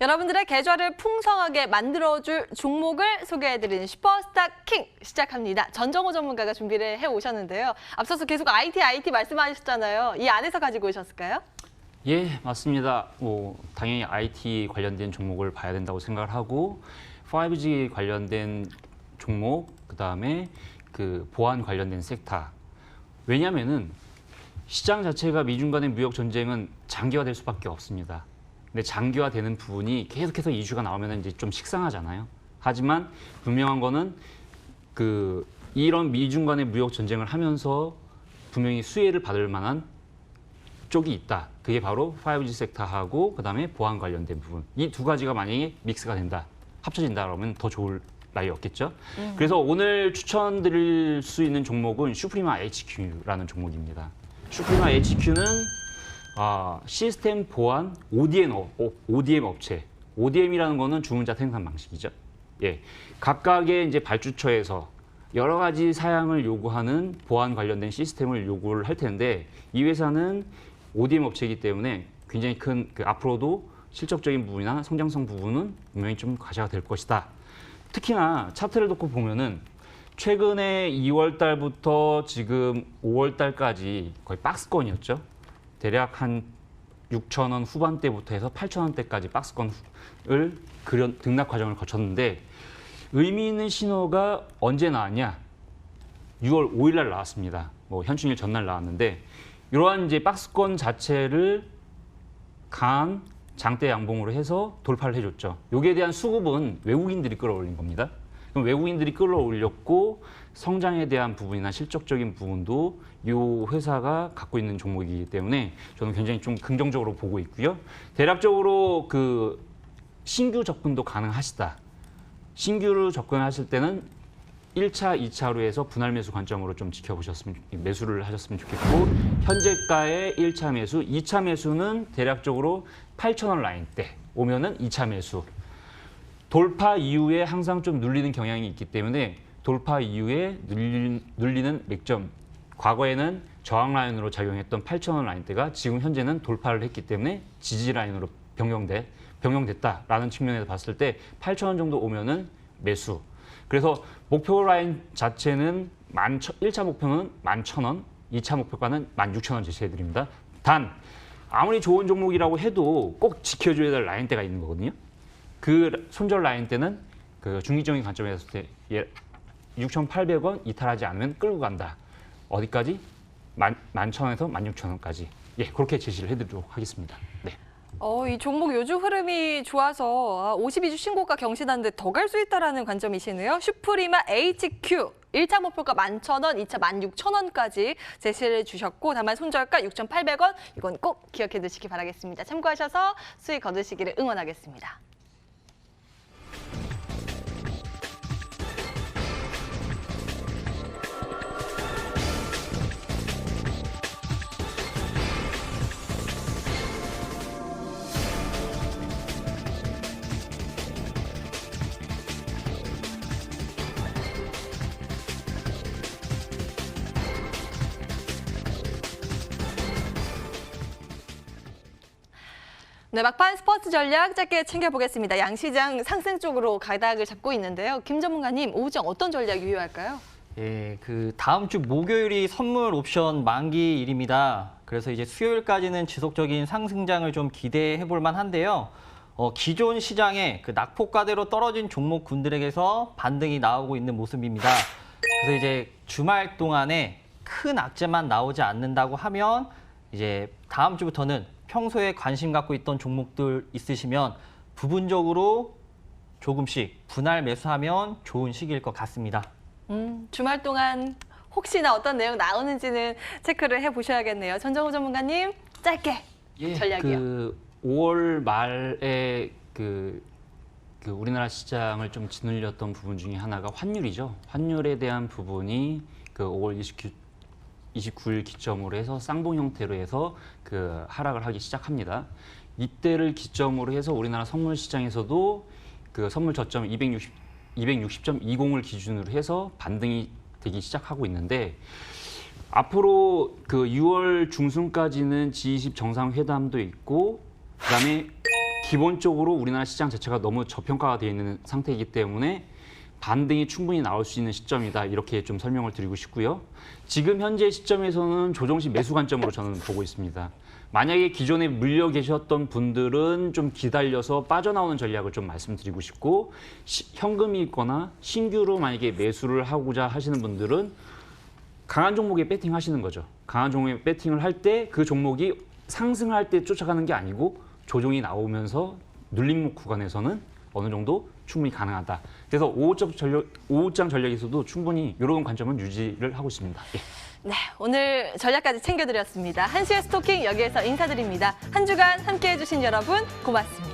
여러분들의 계좌를 풍성하게 만들어줄 종목을 소개해드리는 슈퍼스타 킹 시작합니다. 전정호 전문가가 준비를 해오셨는데요. 앞서서 계속 IT, IT 말씀하셨잖아요. 이 안에서 가지고 오셨을까요? 예, 맞습니다. 뭐 당연히 IT 관련된 종목을 봐야 된다고 생각을 하고 5G 관련된 종목, 그다음에 그 보안 관련된 섹터. 왜냐면은 시장 자체가 미중 간의 무역 전쟁은 장기화될 수밖에 없습니다. 근데 장기화되는 부분이 계속해서 이슈가 나오면 이제 좀 식상하잖아요. 하지만 분명한 거는 그 이런 미중 간의 무역 전쟁을 하면서 분명히 수혜를 받을 만한 쪽이 있다. 그게 바로 5G 섹터하고 그다음에 보안 관련된 부분. 이 두 가지가 만약에 믹스가 된다. 합쳐진다 그러면 더 좋을 나위 없겠죠. 그래서 오늘 추천드릴 수 있는 종목은 슈프리마 HQ라는 종목입니다. 슈프리마 HQ는 아, 시스템 보안 ODM, 업- 오- ODM 업체. ODM이라는 거는 주문자 생산 방식이죠. 예. 각각의 이제 발주처에서 여러 가지 사양을 요구하는 보안 관련된 시스템을 요구를 할 텐데 이 회사는 ODM 업체이기 때문에 굉장히 큰 그 앞으로도 실적적인 부분이나 성장성 부분은 분명히 좀 과제가 될 것이다. 특히나 차트를 놓고 보면은 최근에 2월 달부터 지금 5월 달까지 거의 박스권이었죠. 대략 한 6천 원 후반대부터 해서 8천 원대까지 박스권을 그런 등락 과정을 거쳤는데 의미 있는 신호가 언제 나왔냐? 6월 5일 날 나왔습니다. 뭐 현충일 전날 나왔는데 이러한 이제 박스권 자체를 강한 장대 양봉으로 해서 돌파를 해줬죠. 여기에 대한 수급은 외국인들이 끌어올린 겁니다. 그럼 외국인들이 끌어올렸고 성장에 대한 부분이나 실적적인 부분도 이 회사가 갖고 있는 종목이기 때문에 저는 굉장히 좀 긍정적으로 보고 있고요. 대략적으로 그 신규 접근도 가능하시다. 신규로 접근하실 때는 1차, 2차로 해서 분할 매수 관점으로 좀 지켜보셨으면 매수를 하셨으면 좋겠고 현재가의 1차 매수, 2차 매수는 대략적으로 8,000원 라인대 오면은 2차 매수. 돌파 이후에 항상 좀 눌리는 경향이 있기 때문에 돌파 이후에 눌리, 눌리는 맥점 과거에는 저항 라인으로 작용했던 8,000원 라인대가 지금 현재는 돌파를 했기 때문에 지지 라인으로 변경돼 변경됐다라는 측면에서 봤을 때 8,000원 정도 오면은 매수. 그래서 목표 라인 자체는 만 1차 목표는 11,000원, 2차 목표가는 16,000원 제시해 드립니다. 단 아무리 좋은 종목이라고 해도 꼭 지켜줘야 될 라인대가 있는 거거든요. 그 손절 라인 때는 그 중기적인 관점에서 때 예, 6,800원 이탈하지 않으면 끌고 간다. 어디까지? 만, 11,000원에서 16,000원까지. 예, 그렇게 제시를 해드리도록 하겠습니다. 네. 어, 이 종목 요즘 흐름이 좋아서 52주 신고가 경신하는데 더 갈 수 있다라는 관점이시네요. 슈프리마 HQ. 1차 목표가 11,000원, 2차 16,000원까지 제시를 주셨고 다만 손절가 6,800원 이건 꼭 기억해 두시기 바라겠습니다. 참고하셔서 수익 거두시기를 응원하겠습니다. 네, 막판 스포츠 전략 짧게 챙겨보겠습니다. 양 시장 상승 쪽으로 가닥을 잡고 있는데요. 김 전문가님, 오후장 어떤 전략 유효할까요? 예, 그 다음 주 목요일이 선물 옵션 만기일입니다. 그래서 이제 수요일까지는 지속적인 상승장을 좀 기대해 볼 만한데요. 어, 기존 시장에 그 낙폭가대로 떨어진 종목군들에게서 반등이 나오고 있는 모습입니다. 그래서 이제 주말 동안에 큰 악재만 나오지 않는다고 하면 이제 다음 주부터는 평소에 관심 갖고 있던 종목들 있으시면 부분적으로 조금씩 분할 매수하면 좋은 시기일 것 같습니다. 음, 주말 동안 혹시나 어떤 내용 나오는지는 체크를 해보셔야겠네요. 전정우 전문가님, 짧게 전략이요. 그 5월 말에 그, 그 우리나라 시장을 좀 짓눌렸던 부분 중에 하나가 환율이죠. 환율에 대한 부분이 그 5월 29, 29일 기점으로 해서 쌍봉 형태로 해서 그 하락을 하기 시작합니다. 이때를 기점으로 해서 우리나라 선물 시장에서도 그 선물 저점 260 260.20을 기준으로 해서 반등이 되기 시작하고 있는데 앞으로 그 6월 중순까지는 G20 정상회담도 있고 그다음에 기본적으로 우리나라 시장 자체가 너무 저평가가 되어 있는 상태이기 때문에 반등이 충분히 나올 수 있는 시점이다 이렇게 좀 설명을 드리고 싶고요. 지금 현재 시점에서는 조정시 매수 관점으로 저는 보고 있습니다. 만약에 기존에 물려 계셨던 분들은 좀 기다려서 빠져나오는 전략을 좀 말씀드리고 싶고 시- 현금이 있거나 신규로 만약에 매수를 하고자 하시는 분들은 강한 종목에 배팅 하시는 거죠. 강한 종목에 배팅을 할 때 그 종목이 상승할 때 쫓아가는 게 아니고 조정이 나오면서 눌림목 구간에서는 어느 정도 충분히 가능하다. 그래서 오후장 전략, 오후장 전략에서도 충분히 이런 관점은 유지를 하고 있습니다. 예. 네, 오늘 전략까지 챙겨드렸습니다. 한시의 스토킹 여기에서 인사드립니다. 한 주간 함께해 주신 여러분 고맙습니다.